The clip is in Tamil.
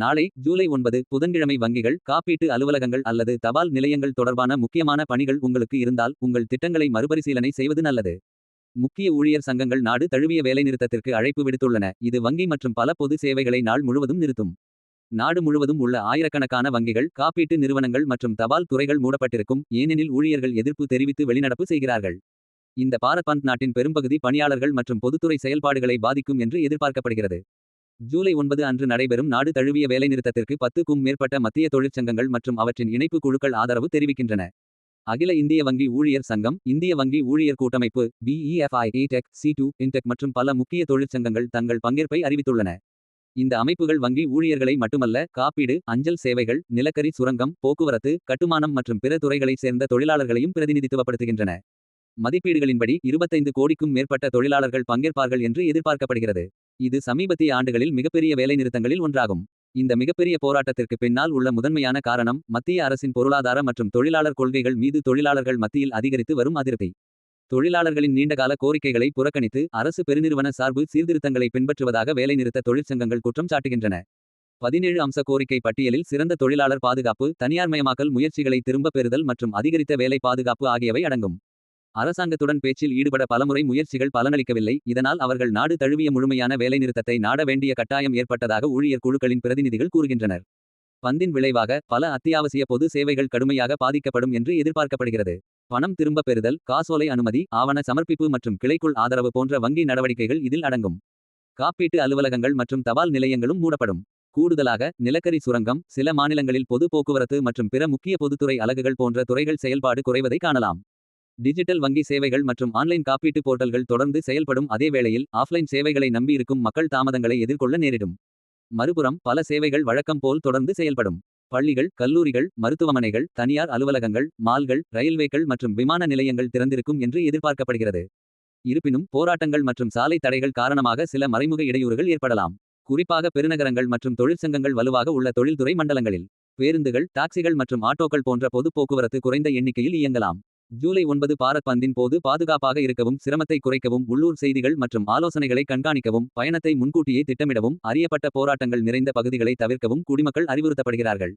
நாளை ஜூலை ஒன்பது புதன்கிழமை வங்கிகள் காப்பீட்டு அலுவலகங்கள் அல்லது தபால் நிலையங்கள் தொடர்பான முக்கியமான பணிகள் உங்களுக்கு இருந்தால் உங்கள் திட்டங்களை மறுபரிசீலனை செய்வது நல்லது. முக்கிய ஊழியர் சங்கங்கள் நாடு தழுவிய வேலைநிறுத்தத்திற்கு அழைப்பு விடுத்துள்ளன. இது வங்கி மற்றும் பல பொது சேவைகளை நாள் முழுவதும் நிறுத்தும். நாடு முழுவதும் உள்ள ஆயிரக்கணக்கான வங்கிகள் காப்பீட்டு நிறுவனங்கள் மற்றும் தபால் துறைகள் மூடப்பட்டிருக்கும் ஏனெனில் ஊழியர்கள் எதிர்ப்பு தெரிவித்து வெளிநடப்பு செய்கிறார்கள். இந்த பாரத் பந்த் நாட்டின் பெரும்பகுதி பணியாளர்கள் மற்றும் பொதுத்துறை செயல்பாடுகளை பாதிக்கும் என்று எதிர்பார்க்கப்படுகிறது. ஜூலை ஒன்பது அன்று நடைபெறும் நாடு தழுவிய வேலைநிறுத்தத்திற்கு பத்துக்கும் மேற்பட்ட மத்திய தொழிற்சங்கங்கள் மற்றும் அவற்றின் இணைப்பு குழுக்கள் ஆதரவு தெரிவிக்கின்றன. அகில இந்திய வங்கி ஊழியர் சங்கம் இந்திய வங்கி ஊழியர் கூட்டமைப்பு BEFI AITUC CITU INTUC மற்றும் பல முக்கிய தொழிற்சங்கங்கள் தங்கள் பங்கேற்பை அறிவித்துள்ளன. இந்த அமைப்புகள் வங்கி ஊழியர்களை மட்டுமல்ல காப்பீடு அஞ்சல் சேவைகள் நிலக்கரி சுரங்கம் போக்குவரத்து கட்டுமானம் மற்றும் பிற துறைகளைச் சேர்ந்த தொழிலாளர்களையும் பிரதிநிதித்துவப்படுத்துகின்றன. மதிப்பீடுகளின்படி இருபத்தைந்து கோடிக்கும் மேற்பட்ட தொழிலாளர்கள் பங்கேற்பார்கள் என்று எதிர்பார்க்கப்படுகிறது. இது சமீபத்திய ஆண்டுகளில் மிகப்பெரிய வேலைநிறுத்தங்களில் ஒன்றாகும். இந்த மிகப்பெரிய போராட்டத்திற்கு பின்னால் உள்ள முதன்மையான காரணம் மத்திய அரசின் பொருளாதார மற்றும் தொழிலாளர் கொள்கைகள் மீது தொழிலாளர்கள் மத்தியில் அதிகரித்து வரும் அதிருப்தி. தொழிலாளர்களின் நீண்டகால கோரிக்கைகளை புறக்கணித்து அரசு பெருநிறுவன சார்பு சீர்திருத்தங்களை பின்பற்றுவதாக வேலைநிறுத்த தொழிற்சங்கங்கள் குற்றம் சாட்டுகின்றன. பதினேழு அம்ச கோரிக்கை பட்டியலில் சிறந்த தொழிலாளர் பாதுகாப்பு தனியார்மயமாக்கல் முயற்சிகளை திரும்பப் பெறுதல் மற்றும் அதிகரித்த வேலை பாதுகாப்பு ஆகியவை அடங்கும். அரசாங்கத்துடன் பேச்சில் ஈடுபட பலமுறை முயற்சிகள் பலனளிக்கவில்லை. இதனால் அவர்கள் நாடு தழுவிய முழுமையான வேலைநிறுத்தத்தை நாட வேண்டிய கட்டாயம் ஏற்பட்டதாக ஊழியர் குழுக்களின் பிரதிநிதிகள் கூறுகின்றனர். பந்தின் விளைவாக பல அத்தியாவசிய பொது சேவைகள் கடுமையாக பாதிக்கப்படும் என்று எதிர்பார்க்கப்படுகிறது. பணம் திரும்பப் பெறுதல் காசோலை அனுமதி ஆவண சமர்ப்பிப்பு மற்றும் கிளைக்குள் ஆதரவு போன்ற வங்கி நடவடிக்கைகள் இதில் அடங்கும். காப்பீட்டு அலுவலகங்கள் மற்றும் தபால் நிலையங்களும் மூடப்படும். கூடுதலாக நிலக்கரி சுரங்கம் சில மாநிலங்களில் பொது போக்குவரத்து மற்றும் பிற முக்கிய பொதுத்துறை அலகுகள் போன்ற துறைகள் செயல்பாடு குறைவதை காணலாம். டிஜிட்டல் வங்கி சேவைகள் மற்றும் ஆன்லைன் காப்பீட்டு போர்ட்டல்கள் தொடர்ந்து செயல்படும் அதே வேளையில் ஆஃப்லைன் சேவைகளை நம்பியிருக்கும் மக்கள் தாமதங்களை எதிர்கொள்ள நேரிடும். மறுபுறம் பல சேவைகள் வழக்கம் போல் தொடர்ந்து செயல்படும். பள்ளிகள் கல்லூரிகள் மருத்துவமனைகள் தனியார் அலுவலகங்கள் மால்கள் ரயில்வேக்கள் மற்றும் விமான நிலையங்கள் திறந்திருக்கும் என்று எதிர்பார்க்கப்படுகிறது. இருப்பினும் போராட்டங்கள் மற்றும் சாலை தடைகள் காரணமாக சில மறைமுக இடையூறுகள் ஏற்படலாம். குறிப்பாக பெருநகரங்கள் மற்றும் தொழிற்சங்கங்கள் வலுவாக உள்ள தொழில்துறை மண்டலங்களில். பேருந்துகள் டாக்ஸிகள் மற்றும் ஆட்டோக்கள் போன்ற பொது போக்குவரத்து குறைந்த எண்ணிக்கையில் இயங்கலாம். ஜூலை ஒன்பது பாரத் பந்தின் போது பாதுகாப்பாக இருக்கவும் சிரமத்தை குறைக்கவும் உள்ளூர் செய்திகள் மற்றும் ஆலோசனைகளை கண்காணிக்கவும் பயணத்தை முன்கூட்டியே திட்டமிடவும் அறியப்பட்ட போராட்டங்கள் நிறைந்த பகுதிகளை தவிர்க்கவும் குடிமக்கள் அறிவுறுத்தப்படுகிறார்கள்.